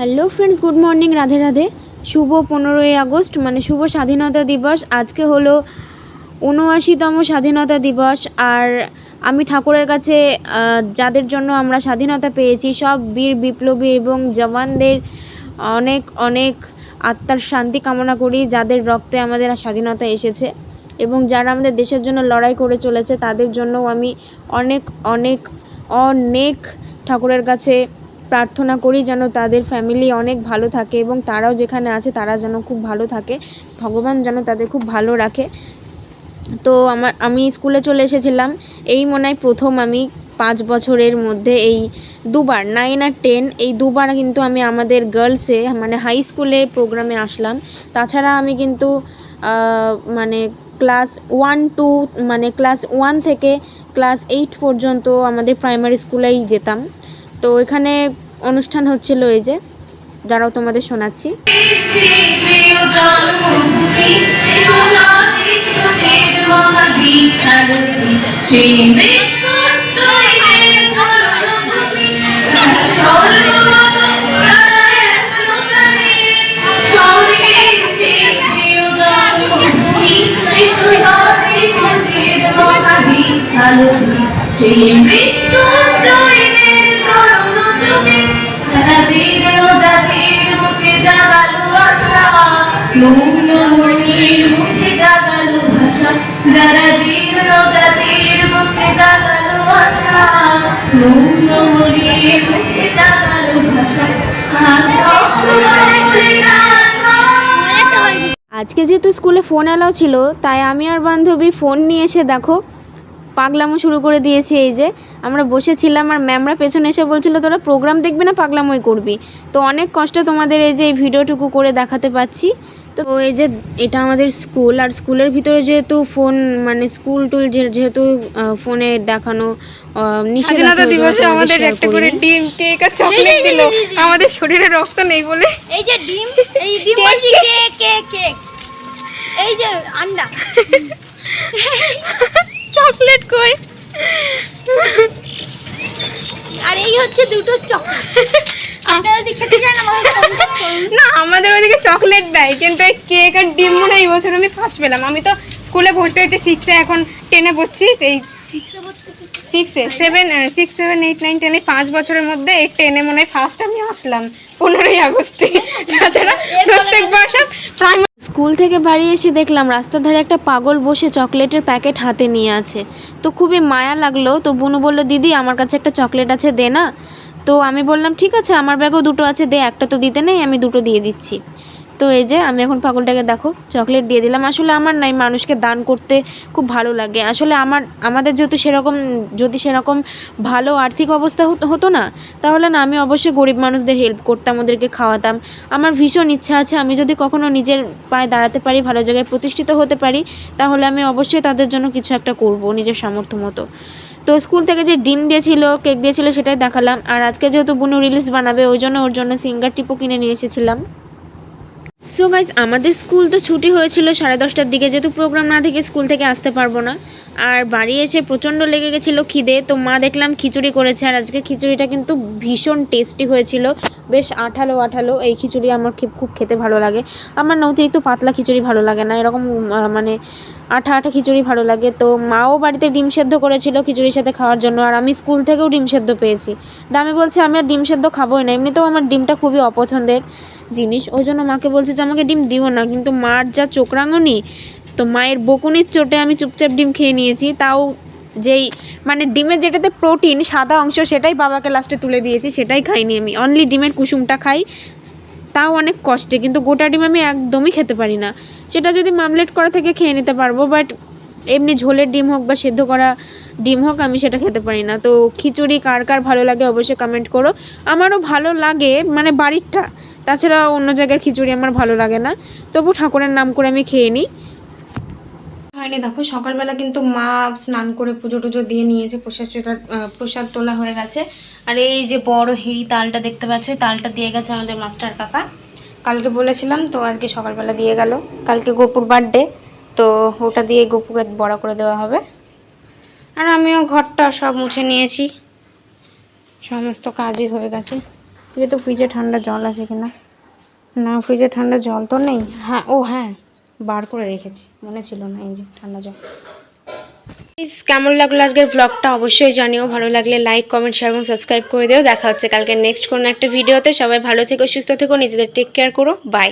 Hello friends good morning Radhe Radhe শুভ পনেরোই আগস্ট মানে শুভ স্বাধীনতা দিবস। আজকে হলো উনআশিতম স্বাধীনতা দিবস। আর আমি ঠাকুরের কাছে যাদের জন্য আমরা স্বাধীনতা পেয়েছি, সব বীর বিপ্লবী এবং জওয়ানদের অনেক অনেক আত্মার শান্তি কামনা করি, যাদের রক্তে আমাদের স্বাধীনতা এসেছে। এবং যারা আমাদের দেশের জন্য লড়াই করে চলেছে, তাদের জন্যও আমি অনেক অনেক অনেক ঠাকুরের কাছে প্রার্থনা করি যেন তাদের ফ্যামিলি অনেক ভালো থাকে এবং তারাও যেখানে আছে তারা যেন খুব ভালো থাকে। ভগবান যেন তাদের খুব ভালো রাখে। তো আমার, আমি স্কুলে চলে এসেছিলাম। এই মনে হয় প্রথম আমি পাঁচ বছরের মধ্যে এই দুবার নাইন আর টেন এই দুবার কিন্তু আমি আমাদের গার্লসে মানে হাই স্কুলের প্রোগ্রামে আসলাম। তাছাড়া আমি কিন্তু মানে ক্লাস ওয়ান টু মানে ক্লাস ওয়ান থেকে ক্লাস এইট পর্যন্ত আমাদের প্রাইমারি স্কুলেই যেতাম। তো এখানে অনুষ্ঠান হচ্ছিল এই যে যারাও তোমাদের শোনাচ্ছি। সেই আজকে যেহেতু স্কুলে ফোন এলাও ছিল তাই আমি আর বান্ধবী ফোন নিয়ে এসে দেখো পাগলামো শুরু করে দিয়েছি এই যে। আমরা বসেছিলাম আর ম্যামরা পেছনে এসে বলছিল তোরা প্রোগ্রাম দেখবি না পাগলামোই করবি? তো অনেক কষ্ট তোমাদের এই যে এই ভিডিওটুকু করে দেখাতে পাচ্ছি। তো এই যে এটা আমাদের স্কুল আর স্কুলের ভিতরে যেহেতু ফোন মানে স্কুল টুল যে- যেহেতু ফোনে দেখানো স্বাধীনতা দিবসে আমাদের একটা করে ডিম কেক আর চকলেট দিল। আমাদের শরীরে রক্ত নেই বলে। এই যে ডিম এই ডিম বলছি কেক কেক কেক এই যে আন্ডা। চকলেট কই? আর এই হচ্ছে দুটো চকলেট। না আমাদের ওইদিকে চকলেট দেয় কিন্তু এই কেক আর ডিম মনে এই বছর আমি ফার্স্ট পেলাম। আমি তো স্কুলে ভর্তি হয়েছে সিক্সে এখন টেনে পড়ছি এই সিক্সে seven six seven eight nine ten এই পাঁচ বছরের মধ্যে এই টেনে মনে হয় ফার্স্ট আমি আসলাম পনেরোই আগস্টে। তাছাড়া প্রত্যেক বছর প্রাইমারি স্কুল থেকে বাড়ি এসে দেখলাম রাস্তার ধারে একটা পাগল বসে চকলেটের প্যাকেট হাতে নিয়ে আছে। তো খুবই মায়া লাগল। তো বুনু বলল, দিদি, আমার কাছে একটা চকলেট আছে, দে না। তো আমি বললাম, ঠিক আছে, আমার ব্যাগও দুটো আছে, দে, একটা তো দিতে নেই, আমি দুটো দিয়ে দিচ্ছি। তো এই যে আমি এখন পাগলটাকে দেখো চকলেট দিয়ে দিলাম। আসলে আমার নাই মানুষকে দান করতে খুব ভালো লাগে। আসলে আমার, আমাদের যেহেতু সেরকম, যদি সেরকম ভালো আর্থিক অবস্থা হতো না, তাহলে না আমি অবশ্যই গরিব মানুষদের হেল্প করতাম, ওদেরকে খাওয়াতাম। আমার ভীষণ ইচ্ছা আছে, আমি যদি কখনো নিজের পায়ে দাঁড়াতে পারি, ভালো জায়গায় প্রতিষ্ঠিত হতে পারি, তাহলে আমি অবশ্যই তাদের জন্য কিছু একটা করব নিজের সামর্থ্য মতো। তো স্কুল থেকে যে ডিম দিয়েছিল কেক দিয়েছিল, সেটাই দেখালাম। আর আজকে যেহেতু বুনু রিলিজ বানাবে, ওই জন্য ওর জন্য সিঙ্গার টিপও কিনে নিয়ে এসেছিলাম। সো গাইজ আমাদের স্কুল তো ছুটি হয়েছিল সাড়ে দশটার দিকে, যেহেতু প্রোগ্রাম না থেকে স্কুল থেকে আসতে পারব না। আর বাড়ি এসে প্রচণ্ড লেগে গেছিল খিদে, তো মা দেখলাম খিচুড়ি করেছে। আর আজকে খিচুড়িটা কিন্তু ভীষণ টেস্টি হয়েছিল। বেশ আঠালো আঠালো, এই খিচুড়ি আমার খুব খেতে ভালো লাগে। আমার না অতিরিক্ত পাতলা খিচুড়ি ভালো লাগে না, এরকম মানে আঠা আঠা খিচুড়ি ভালো লাগে। তো মাও বাড়িতে ডিম সেদ্ধ করেছিল খিচুড়ির সাথে খাওয়ার জন্য, আর আমি স্কুল থেকেও ডিম সেদ্ধ পেয়েছি। আমি বলছি, আমি আর ডিম সেদ্ধ খাবোই না। এমনিতেও আমার ডিমটা খুবই অপছন্দের জিনিস। ওই জন্য মাকে বলছে যে, আমাকে ডিম দিও না। কিন্তু মার যা চোখ রাঙনি, তো মায়ের বকুনির চোটে আমি চুপচাপ ডিম খেয়ে নিয়েছি। তাও যেই মানে ডিমের যেটাতে প্রোটিন সাদা অংশ সেটাই বাবাকে লাস্টে তুলে দিয়েছি, সেটাই খাইনি আমি। অনলি ডিমের কুসুমটা খাই, তাও অনেক কষ্টে, কিন্তু গোটা ডিম আমি একদমই খেতে পারি না। সেটা যদি মামলেট করা থেকে খেয়ে নিতে পারব বাট এমনি ঝোলের ডিম হোক বা সেদ্ধ করা ডিম হোক, আমি সেটা খেতে পারি না। তো খিচুড়ি কার কার ভালো লাগে অবশ্যই কমেন্ট করো। আমারও ভালো লাগে মানে বাড়িরটা। তাছাড়া অন্য জায়গার খিচুড়ি আমার ভালো লাগে না। তবু ঠাকুরের নাম করে আমি খেয়ে নিই। হয়নি। দেখো, সকালবেলা কিন্তু মা স্নান করে পুজো টুজো দিয়ে নিয়েছে, প্রসাদ প্রসাদ তোলা হয়ে গেছে। আর এই যে বড় হেরি তালটা দেখতে পাচ্ছ তালটা দিয়ে গেছে আমাদের মাস্টার কাকা। কালকে বলেছিলাম, তো আজকে সকালবেলা দিয়ে গেল। কালকে গোপুর বার্থডে, তো ওটা দিয়ে গোপুকে বড়া করে দেওয়া হবে। আর আমিও ঘরটা সব মুছে নিয়েছি। সমস্ত কাজই হয়ে গেছে। ফ্রিজে তো ফ্রিজে ঠান্ডা জল আছে কিনা? না ফ্রিজে ঠান্ডা জল তো নেই? হ্যাঁ ও হ্যাঁ। বার করে রেখেছি। মনে ছিল না এই যে ঠান্ডা জল। কেমন লাগল আজকের ব্লগটা অবশ্যই জানিও। ভালো লাগলে লাইক কমেন্ট শেয়ার এবং সাবস্ক্রাইব করে দিও। দেখা হচ্ছে কালকে নেক্সট কোনো একটা ভিডিওতে সবাই ভালো থেকো, সুস্থ থেকো, নিজেদের টেক কেয়ার করো। বাই